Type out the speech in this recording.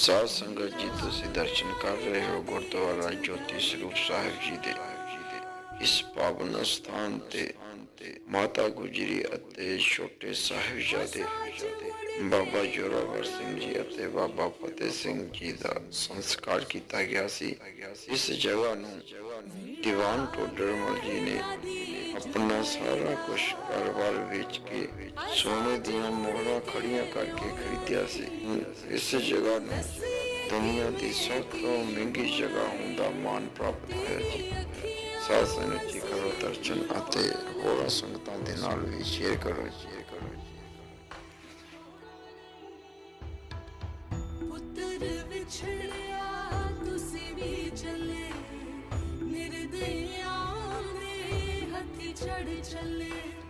ਸਾਧ ਸੰਗਤ ਜੀ ਤੁਸੀਂ ਦਰਸ਼ਨ ਕਰ ਰਹੇ ਹੋ ਗੁਰਦੁਆਰਾ ਜੋਤੀ ਸਰੂਪ ਸਾਹਿਬ ਜੀ ਦੇ ਇਸ ਪਾਵਨ ਸਥਾਨ ਤੇ ਮਾਤਾ ਗੁਜਰੀ ਅਤੇ ਛੋਟੇ ਸਾਹਿਬਜ਼ਾਦੇ ਬਾਬਾ ਜੋਰਾਵਰ ਸਿੰਘ ਜੀ ਅਤੇ ਬਾਬਾ ਫਤਿਹ ਸਿੰਘ ਜੀ ਦਾ ਸੰਸਕਾਰ ਕੀਤਾ ਗਿਆ ਸੀ ਇਸ ਜਗ੍ਹਾ ਨੂੰ ਦੀਵਾਨ ਟੋਡਰਮਲ ਜੀ ਨੇ ਆਪਣਾ ਸਾਰਾ ਕੁਝ ਘਰ-ਬਾਰ ਵੇਚ ਕੇ ਸੋਨੇ ਦੀਆਂ ਮੋਹਰਾਂ ਖੜੀਆਂ ਕਰਕੇ ਖਰੀਦਿਆ ਸੀ। ਇਸ ਜਗ੍ਹਾ ਨੂੰ ਦੁਨੀਆ ਦੀ ਸਭ ਤੋਂ ਮਹਿੰਗੀ ਜਗ੍ਹਾ ਹੋਣ ਦਾ ਪ੍ਰਾਪਤ ਹੋਇਆ। ਜੀ ਸਾਧ ਜੀ ਕਰੋ ਦਰਸ਼ਨ ਅਤੇ ਹੋਰਾਂ ਸੰਗਤਾਂ ਦੇ ਨਾਲ ਵੀ ਸ਼ੇਅਰ ਕਰੋ। ਸ਼ੇਅਰ ਕਰੋ ਪੁੱਤਰ ਵਿਛੜਿਆ चढ़ चले